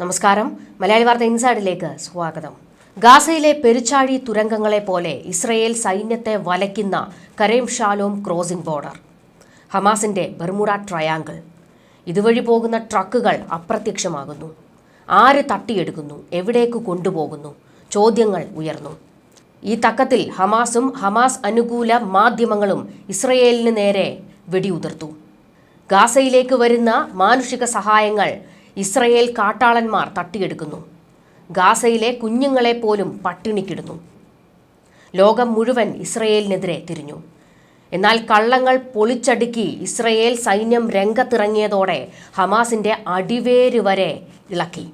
നമസ്കാരം. മലയാളി വാർത്ത ഇൻസൈഡിലേക്ക് സ്വാഗതം. ഗാസയിലെ പെരുച്ചാഴി തുരങ്കങ്ങളെ പോലെ ഇസ്രയേൽ സൈന്യത്തെ വലയ്ക്കുന്ന കരേം ഷാലോം ക്രോസിംഗ് ബോർഡർ. ഹമാസിന്റെ ബർമുഡ ട്രയാങ്കിൾ. ഇതുവഴി പോകുന്ന ട്രക്കുകൾ അപ്രത്യക്ഷമാകുന്നു. ആര് തട്ടിയെടുക്കുന്നു? എവിടേക്ക് കൊണ്ടുപോകുന്നു? ചോദ്യങ്ങൾ ഉയർന്നു. ഈ തക്കത്തിൽ ഹമാസും ഹമാസ് അനുകൂല മാധ്യമങ്ങളും ഇസ്രയേലിന് നേരെ വെടിയുതിർത്തു. ഗാസയിലേക്ക് വരുന്ന മാനുഷിക സഹായങ്ങൾ ഇസ്രയേൽ കാട്ടാളന്മാർ തട്ടിയെടുക്കുന്നു. ഗാസയിലെ കുഞ്ഞുങ്ങളെ പോലും പട്ടിണിക്കിടുന്നു. ലോകം മുഴുവൻ ഇസ്രയേലിനെതിരെ തിരിഞ്ഞു. എന്നാൽ കള്ളങ്ങൾ പൊളിച്ചടുക്കി ഇസ്രയേൽ സൈന്യം രംഗത്തിറങ്ങിയതോടെ ഹമാസിന്റെ അടിവേര് വരെ ഇളക്കി.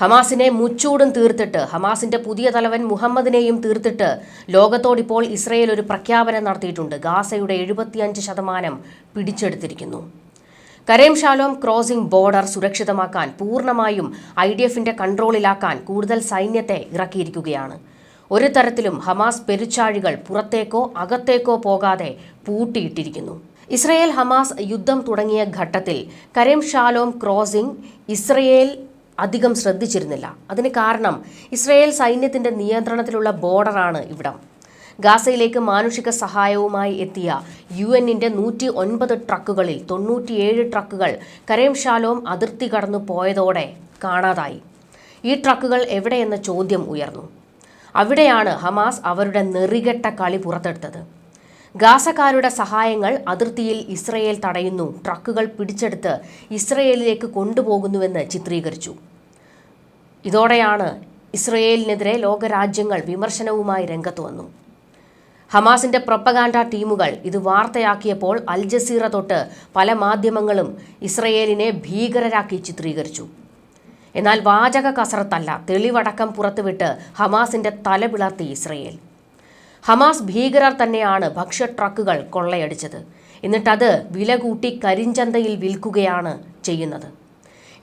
ഹമാസിനെ മുച്ചൂടും തീർത്തിട്ട് ഹമാസിന്റെ പുതിയ തലവൻ മുഹമ്മദിനെയും തീർത്തിട്ട് ലോകത്തോടിപ്പോൾ ഇസ്രയേൽ ഒരു പ്രഖ്യാപനം നടത്തിയിട്ടുണ്ട്. ഗാസയുടെ എഴുപത്തിയഞ്ച് ശതമാനം പിടിച്ചെടുത്തിരിക്കുന്നു. കരേം ഷാലോം ക്രോസിംഗ് ബോർഡർ സുരക്ഷിതമാക്കാൻ പൂർണമായും ഐ ഡി എഫിന്റെ കൺട്രോളിലാക്കാൻ കൂടുതൽ സൈന്യത്തെ ഇറക്കിയിരിക്കുകയാണ്. ഒരു തരത്തിലും ഹമാസ് പെരുച്ചാഴികൾ പുറത്തേക്കോ അകത്തേക്കോ പോകാതെ പൂട്ടിയിട്ടിരിക്കുന്നു. ഇസ്രയേൽ ഹമാസ് യുദ്ധം തുടങ്ങിയ ഘട്ടത്തിൽ കരേം ഷാലോം ക്രോസിംഗ് ഇസ്രയേൽ അധികം ശ്രദ്ധിച്ചിരുന്നില്ല. അതിന് കാരണം ഇസ്രയേൽ സൈന്യത്തിന്റെ നിയന്ത്രണത്തിലുള്ള ബോർഡറാണ് ഇവിടം. ഗാസയിലേക്ക് മാനുഷിക സഹായവുമായി എത്തിയ യു എന്നിന്റെ നൂറ്റി ഒൻപത് ട്രക്കുകളിൽ തൊണ്ണൂറ്റിയേഴ് ട്രക്കുകൾ കരേം ഷാലോം അതിർത്തി കടന്നു പോയതോടെ കാണാതായി. ഈ ട്രക്കുകൾ എവിടെയെന്ന ചോദ്യം ഉയർന്നു. അവിടെയാണ് ഹമാസ് അവരുടെ നെറികെട്ട കളി പുറത്തെടുത്തത്. ഗാസക്കാരുടെ സഹായങ്ങൾ അതിർത്തിയിൽ ഇസ്രയേൽ തടയുന്നു ട്രക്കുകൾ പിടിച്ചെടുത്ത് ഇസ്രയേലിലേക്ക് കൊണ്ടുപോകുന്നുവെന്ന് ചിത്രീകരിച്ചു. ഇതോടെയാണ് ഇസ്രയേലിനെതിരെ ലോകരാജ്യങ്ങൾ വിമർശനവുമായി രംഗത്ത് വന്നു. ഹമാസിന്റെ പ്രൊപ്പഗാൻഡ ടീമുകൾ ഇത് വാർത്തയാക്കിയപ്പോൾ അൽ ജസീറ തൊട്ട് പല മാധ്യമങ്ങളും ഇസ്രയേലിനെ ഭീകരരാക്കി ചിത്രീകരിച്ചു. എന്നാൽ വാചക കസറത്തല്ല തെളിവടക്കം പുറത്തുവിട്ട് ഹമാസിന്റെ തല പിളർത്തി ഇസ്രയേൽ. ഹമാസ് ഭീകരർ തന്നെയാണ് ഭക്ഷ്യ ട്രക്കുകൾ കൊള്ളയടിച്ചത്. എന്നിട്ടത് വില കൂട്ടി കരിഞ്ചന്തയിൽ വിൽക്കുകയാണ് ചെയ്യുന്നത്.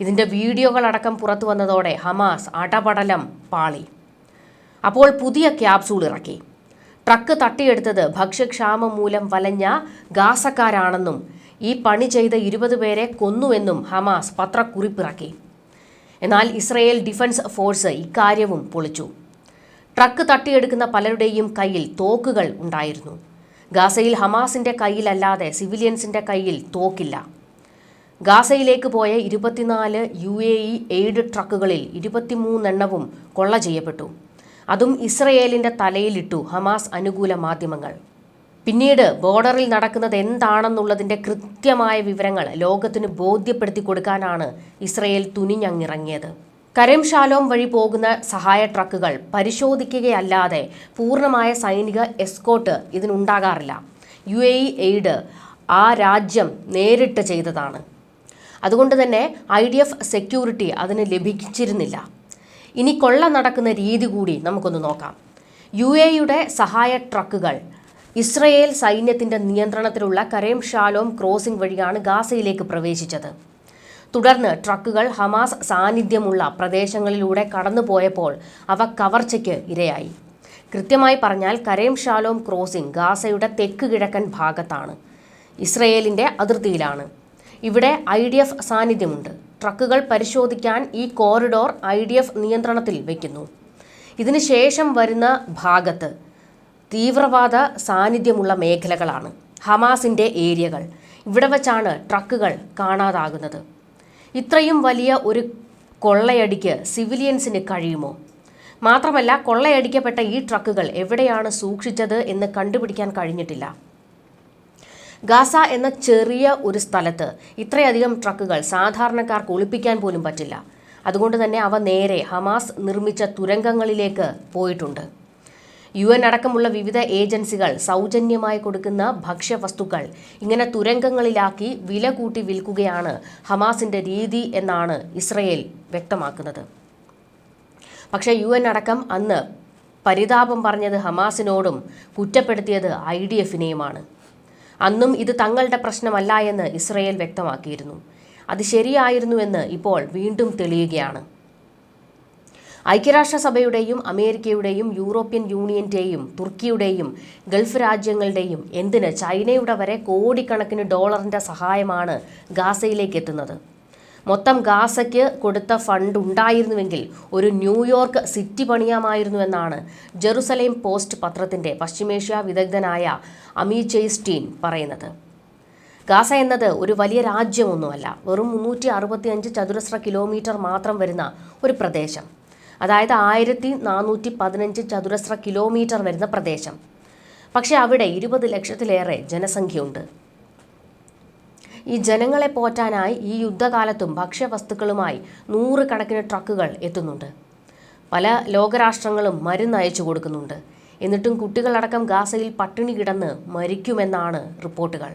ഇതിന്റെ വീഡിയോകളടക്കം പുറത്തു വന്നതോടെ ഹമാസ് അടപടലം പാളി. അപ്പോൾ പുതിയ ക്യാപ്സൂൾ ഇറക്കി. ട്രക്ക് തട്ടിയെടുത്തത് ഭക്ഷ്യക്ഷാമം മൂലം വലഞ്ഞ ഗാസക്കാരാണെന്നും ഈ പണി ചെയ്ത ഇരുപത് പേരെ കൊന്നുവെന്നും ഹമാസ് പത്രക്കുറിപ്പിറക്കി. എന്നാൽ ഇസ്രയേൽ ഡിഫൻസ് ഫോഴ്സ് ഇക്കാര്യവും പൊളിച്ചു. ട്രക്ക് തട്ടിയെടുക്കുന്ന പലരുടെയും കയ്യിൽ തോക്കുകൾ ഉണ്ടായിരുന്നു. ഗാസയിൽ ഹമാസിന്റെ കയ്യിലല്ലാതെ സിവിലിയൻസിന്റെ കയ്യിൽ തോക്കില്ല. ഗാസയിലേക്ക് പോയ ഇരുപത്തിനാല് യു എ ഇ എയ്ഡ് ട്രക്കുകളിൽ ഇരുപത്തിമൂന്നെണ്ണവും കൊള്ള ചെയ്യപ്പെട്ടു. അതും ഇസ്രയേലിന്റെ തലയിലിട്ടു ഹമാസ് അനുകൂല മാധ്യമങ്ങൾ. പിന്നീട് ബോർഡറിൽ നടക്കുന്നത് എന്താണെന്നുള്ളതിന്റെ കൃത്യമായ വിവരങ്ങൾ ലോകത്തിന് ബോധ്യപ്പെടുത്തി കൊടുക്കാനാണ് ഇസ്രയേൽ തുനിഞ്ഞങ്ങിറങ്ങിയത്. കരം ഷാലോം വഴി പോകുന്ന സഹായ ട്രക്കുകൾ പരിശോധിക്കുകയല്ലാതെ പൂർണമായ സൈനിക എസ്കോട്ട് ഇതിനുണ്ടാകാറില്ല. യു എ ഇ എയ്ഡ് ആ രാജ്യം നേരിട്ട് ചെയ്തതാണ്. അതുകൊണ്ട് തന്നെ ഐ ഡി എഫ് സെക്യൂരിറ്റി അതിന് ലഭിച്ചിരുന്നില്ല. ഇനി കൊള്ള നടക്കുന്ന രീതി കൂടി നമുക്കൊന്ന് നോക്കാം. യു എയുടെ സഹായ ട്രക്കുകൾ. ഇസ്രയേൽ സൈന്യത്തിന്റെ നിയന്ത്രണത്തിലുള്ള കരേം ഷാലോം ക്രോസിംഗ് വഴിയാണ് ഗാസയിലേക്ക് പ്രവേശിച്ചത്. തുടർന്ന് ട്രക്കുകൾ ഹമാസ് സാന്നിധ്യമുള്ള പ്രദേശങ്ങളിലൂടെ കടന്നുപോയപ്പോൾ അവ കവർച്ചയ്ക്ക് ഇരയായി. കൃത്യമായി പറഞ്ഞാൽ കരേം ഷാലോം ക്രോസിംഗ് ഗാസയുടെ തെക്ക് കിഴക്കൻ ഭാഗത്താണ്. ഇസ്രയേലിന്റെ അതിർത്തിയിലാണ്. ഇവിടെ ഐ ഡി എഫ് സാന്നിധ്യമുണ്ട്. ട്രക്കുകൾ പരിശോധിക്കാൻ ഈ കോറിഡോർ ഐ ഡി എഫ് നിയന്ത്രണത്തിൽ വയ്ക്കുന്നു ഇതിനുശേഷം വരുന്ന ഭാഗത്ത് തീവ്രവാദ സാന്നിധ്യമുള്ള മേഖലകളാണ്. ഹമാസിന്റെ ഏരിയകൾ. ഇവിടെ വച്ചാണ് ട്രക്കുകൾ കാണാതാകുന്നത്. ഇത്രയും വലിയ ഒരു കൊള്ളയടിക്ക് സിവിലിയൻസിന് കഴിയുമോ? മാത്രമല്ല കൊള്ളയടിക്കപ്പെട്ട ഈ ട്രക്കുകൾ എവിടെയാണ് സൂക്ഷിച്ചത് എന്ന് കണ്ടുപിടിക്കാൻ കഴിഞ്ഞിട്ടില്ല. ഗാസ എന്ന ചെറിയ ഒരു സ്ഥലത്ത് ഇത്രയധികം ട്രക്കുകൾ സാധാരണക്കാർക്ക് ഒളിപ്പിക്കാൻ പോലും പറ്റില്ല. അതുകൊണ്ട് തന്നെ അവ നേരെ ഹമാസ് നിർമ്മിച്ച തുരങ്കങ്ങളിലേക്ക് പോയിട്ടുണ്ട്. യു എൻ അടക്കമുള്ള വിവിധ ഏജൻസികൾ സൗജന്യമായി കൊടുക്കുന്ന ഭക്ഷ്യവസ്തുക്കൾ ഇങ്ങനെ തുരങ്കങ്ങളിലാക്കി വില കൂട്ടി വിൽക്കുകയാണ് ഹമാസിന്റെ രീതി എന്നാണ് ഇസ്രയേൽ വ്യക്തമാക്കുന്നത്. പക്ഷേ യു എൻ അടക്കം അന്ന് പരിതാപം പറഞ്ഞത് ഹമാസിനോടും കുറ്റപ്പെടുത്തിയത് ഐ ഡി എഫിനെയുമാണ്. അന്നും ഇത് തങ്ങളുടെ പ്രശ്നമല്ല എന്ന് ഇസ്രയേൽ വ്യക്തമാക്കിയിരുന്നു. അത് ശരിയായിരുന്നുവെന്ന് ഇപ്പോൾ വീണ്ടും തെളിയുകയാണ്. ഐക്യരാഷ്ട്രസഭയുടെയും അമേരിക്കയുടെയും യൂറോപ്യൻ യൂണിയന്റെയും തുർക്കിയുടെയും ഗൾഫ് രാജ്യങ്ങളുടെയും എന്തിന് ചൈനയുടെ വരെ കോടിക്കണക്കിന് ഡോളറിന്റെ സഹായമാണ് ഗാസയിലേക്ക് എത്തുന്നത്? മൊത്തം ഗാസയ്ക്ക് കൊടുത്ത ഫണ്ട് ഉണ്ടായിരുന്നുവെങ്കിൽ ഒരു ന്യൂയോർക്ക് സിറ്റി പണിയാമായിരുന്നുവെന്നാണ് ജെറുസലേം പോസ്റ്റ് പത്രത്തിന്റെ പശ്ചിമേഷ്യ വിദഗ്ധനായ അമി ചെയ്സ്റ്റീൻ പറയുന്നത്. ഗാസ എന്നത് ഒരു വലിയ രാജ്യമൊന്നുമല്ല. വെറും മുന്നൂറ്റി അറുപത്തി അഞ്ച് ചതുരശ്ര കിലോമീറ്റർ മാത്രം വരുന്ന ഒരു പ്രദേശം. അതായത് ആയിരത്തി നാനൂറ്റി പതിനഞ്ച് ചതുരശ്ര കിലോമീറ്റർ വരുന്ന പ്രദേശം. പക്ഷേ അവിടെ ഇരുപത് ലക്ഷത്തിലേറെ ജനസംഖ്യയുണ്ട്. ഈ ജനങ്ങളെ പോറ്റാനായി ഈ യുദ്ധകാലത്തും ഭക്ഷ്യവസ്തുക്കളുമായി നൂറുകണക്കിന് ട്രക്കുകൾ എത്തുന്നുണ്ട്. പല ലോകരാഷ്ട്രങ്ങളും മരുന്ന് അയച്ചു കൊടുക്കുന്നുണ്ട്. എന്നിട്ടും കുട്ടികളടക്കം ഗാസയിൽ പട്ടിണി കിടന്ന് മരിക്കുമെന്നാണ് റിപ്പോർട്ടുകൾ.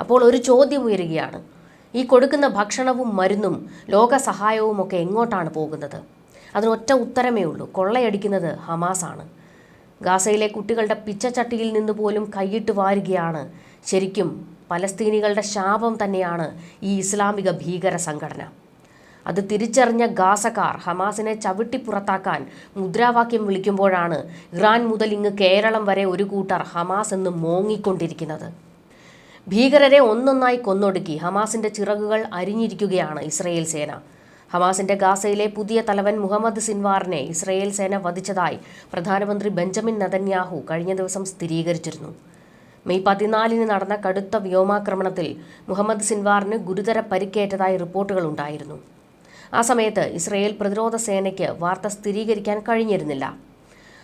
അപ്പോൾ ഒരു ചോദ്യം ഉയരുകയാണ്. ഈ കൊടുക്കുന്ന ഭക്ഷണവും മരുന്നും ലോക സഹായവും ഒക്കെ എങ്ങോട്ടാണ് പോകുന്നത്? അതിനൊറ്റ ഉത്തരമേ ഉള്ളൂ. കൊള്ളയടിക്കുന്നത് ഹമാസാണ്. ഗാസയിലെ കുട്ടികളുടെ പിച്ചച്ചട്ടിയിൽ നിന്ന് പോലും കൈയിട്ട് വാരുകയാണ് ശരിക്കും പലസ്തീനികളുടെ ശാപം തന്നെയാണ് ഈ ഇസ്ലാമിക ഭീകര സംഘടന. അത് തിരിച്ചറിഞ്ഞ ഗാസക്കാർ ഹമാസിനെ ചവിട്ടി പുറത്താക്കാൻ മുദ്രാവാക്യം വിളിക്കുമ്പോഴാണ് ഇറാൻ മുതൽ ഇങ്ങ് കേരളം വരെ ഒരു കൂട്ടർ ഹമാസ് എന്ന് മോങ്ങിക്കൊണ്ടിരിക്കുന്നത്. ഭീകരരെ ഒന്നൊന്നായി കൊന്നൊടുക്കി ഹമാസിന്റെ ചിറകുകൾ അരിഞ്ഞിരിക്കുകയാണ് ഇസ്രയേൽ സേന. ഹമാസിന്റെ ഗാസയിലെ പുതിയ തലവൻ മുഹമ്മദ് സിൻവാറിനെ ഇസ്രയേൽ സേന വധിച്ചതായി പ്രധാനമന്ത്രി ബെഞ്ചമിൻ നതന്യാഹു കഴിഞ്ഞ ദിവസം സ്ഥിരീകരിച്ചിരുന്നു. മെയ് പതിനാലിന് നടന്ന കടുത്ത വ്യോമാക്രമണത്തിൽ മുഹമ്മദ് സിൻവാറിന് ഗുരുതര പരിക്കേറ്റതായി റിപ്പോർട്ടുകൾ ഉണ്ടായിരുന്നു. ആ സമയത്ത് ഇസ്രയേൽ പ്രതിരോധ സേനയ്ക്ക് വാർത്ത സ്ഥിരീകരിക്കാൻ കഴിഞ്ഞിരുന്നില്ല.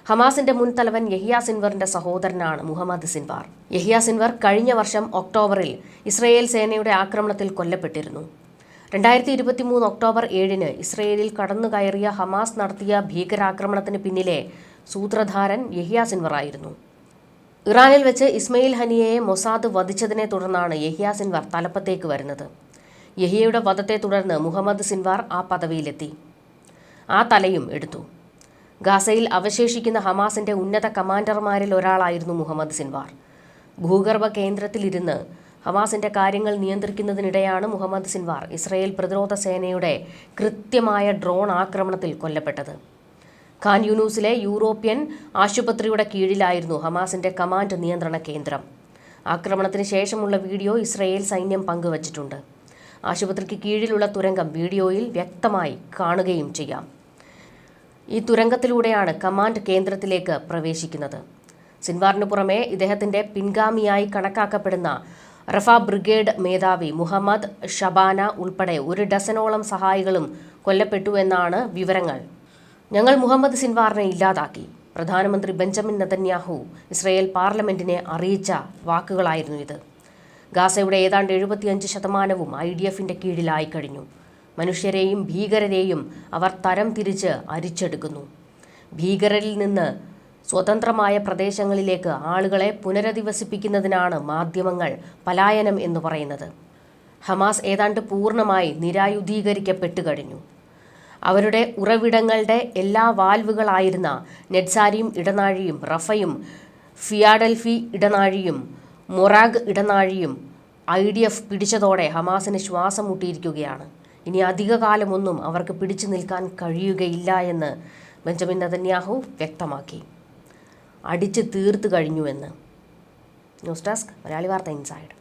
ഹമാസിന്റെ മുൻ തലവൻ യഹിയ സിൻവറിന്റെ സഹോദരനാണ് മുഹമ്മദ് സിൻവാർ. യഹിയ സിൻവർ കഴിഞ്ഞ വർഷം ഒക്ടോബറിൽ ഇസ്രയേൽ സേനയുടെ ആക്രമണത്തിൽ കൊല്ലപ്പെട്ടിരുന്നു. രണ്ടായിരത്തി ഇരുപത്തി മൂന്ന് ഒക്ടോബർ ഏഴിന് ഇസ്രയേലിൽ കടന്നുകയറിയ ഹമാസ് നടത്തിയ ഭീകരാക്രമണത്തിന് പിന്നിലെ സൂത്രധാരൻ യഹിയ സിൻവർ ആയിരുന്നു. ഇറാനിൽ വെച്ച് ഇസ്മയിൽ ഹനിയയെ മൊസാദ് വധിച്ചതിനെ തുടർന്നാണ് യഹിയ സിൻവാർ തലപ്പത്തേക്ക് വരുന്നത്. യഹിയയുടെ വധത്തെ തുടർന്ന് മുഹമ്മദ് സിൻവാർ ആ പദവിയിലെത്തി. ആ തലയും എടുത്തു. ഗാസയിൽ അവശേഷിക്കുന്ന ഹമാസിന്റെ ഉന്നത കമാൻഡർമാരിൽ ഒരാളായിരുന്നു മുഹമ്മദ് സിൻവാർ. ഭൂഗർഭ കേന്ദ്രത്തിലിരുന്ന് ഹമാസിന്റെ കാര്യങ്ങൾ നിയന്ത്രിക്കുന്നതിനിടെയാണ് മുഹമ്മദ് സിൻവാർ ഇസ്രയേൽ പ്രതിരോധ സേനയുടെ കൃത്യമായ ഡ്രോൺ ആക്രമണത്തിൽ കൊല്ലപ്പെട്ടത്. ഖാൻ യൂനൂസിലെ യൂറോപ്യൻ ആശുപത്രിയുടെ കീഴിലായിരുന്നു ഹമാസിന്റെ കമാൻഡ് നിയന്ത്രണ കേന്ദ്രം. ആക്രമണത്തിന് ശേഷമുള്ള വീഡിയോ ഇസ്രയേൽ സൈന്യം പങ്കുവച്ചിട്ടുണ്ട്. ആശുപത്രിക്ക് കീഴിലുള്ള തുരങ്കം വീഡിയോയിൽ വ്യക്തമായി കാണുകയും ചെയ്യാം. ഈ തുരങ്കത്തിലൂടെയാണ് കമാൻഡ് കേന്ദ്രത്തിലേക്ക് പ്രവേശിക്കുന്നത്. സിൻവാറിന് പുറമെ ഇദ്ദേഹത്തിന്റെ പിൻഗാമിയായി കണക്കാക്കപ്പെടുന്ന റഫ ബ്രിഗേഡ് മേധാവി മുഹമ്മദ് ഷബാന ഉൾപ്പെടെ ഒരു ഡസനോളം സഹായികളും കൊല്ലപ്പെട്ടു എന്നാണ് വിവരങ്ങൾ. ഞങ്ങൾ മുഹമ്മദ് സിൻവാറിനെ ഇല്ലാതാക്കി. പ്രധാനമന്ത്രി ബെഞ്ചമിൻ നതന്യാഹു ഇസ്രയേൽ പാർലമെന്റിനെ അറിയിച്ച വാക്കുകളായിരുന്നു ഇത്. ഗാസയുടെ ഏതാണ്ട് എഴുപത്തിയഞ്ച് ശതമാനവും ഐ ഡി എഫിന്റെ കീഴിലായി കഴിഞ്ഞു. മനുഷ്യരെയും ഭീകരരെയും അവർ തരം തിരിച്ച് അരിച്ചെടുക്കുന്നു. ഭീകരരിൽ നിന്ന് സ്വതന്ത്രമായ പ്രദേശങ്ങളിലേക്ക് ആളുകളെ പുനരധിവസിപ്പിക്കുന്നതിനാണ് മാധ്യമങ്ങൾ പലായനം എന്ന് പറയുന്നത്. ഹമാസ് ഏതാണ്ട് പൂർണമായി നിരായുധീകരിക്കപ്പെട്ടു കഴിഞ്ഞു. അവരുടെ ഉറവിടങ്ങളുടെ എല്ലാ വാൽവുകളായിരുന്ന നെറ്റ്സാരിയും ഇടനാഴിയും റഫയും ഫിയാഡൽഫി ഇടനാഴിയും മൊറാഗ് ഇടനാഴിയും ഐ ഡി എഫ് പിടിച്ചതോടെ ഹമാസിന് ശ്വാസം മുട്ടിയിരിക്കുകയാണ് ഇനി അധികകാലമൊന്നും അവർക്ക് പിടിച്ചു നിൽക്കാൻ കഴിയുകയില്ല എന്ന് ബെഞ്ചമിൻ നതന്യാഹു വ്യക്തമാക്കി. അടിച്ചു തീർത്തു കഴിഞ്ഞുവെന്ന് ന്യൂസ് ഡെസ്ക് മലയാളി വാർത്ത ഇൻസൈഡ്.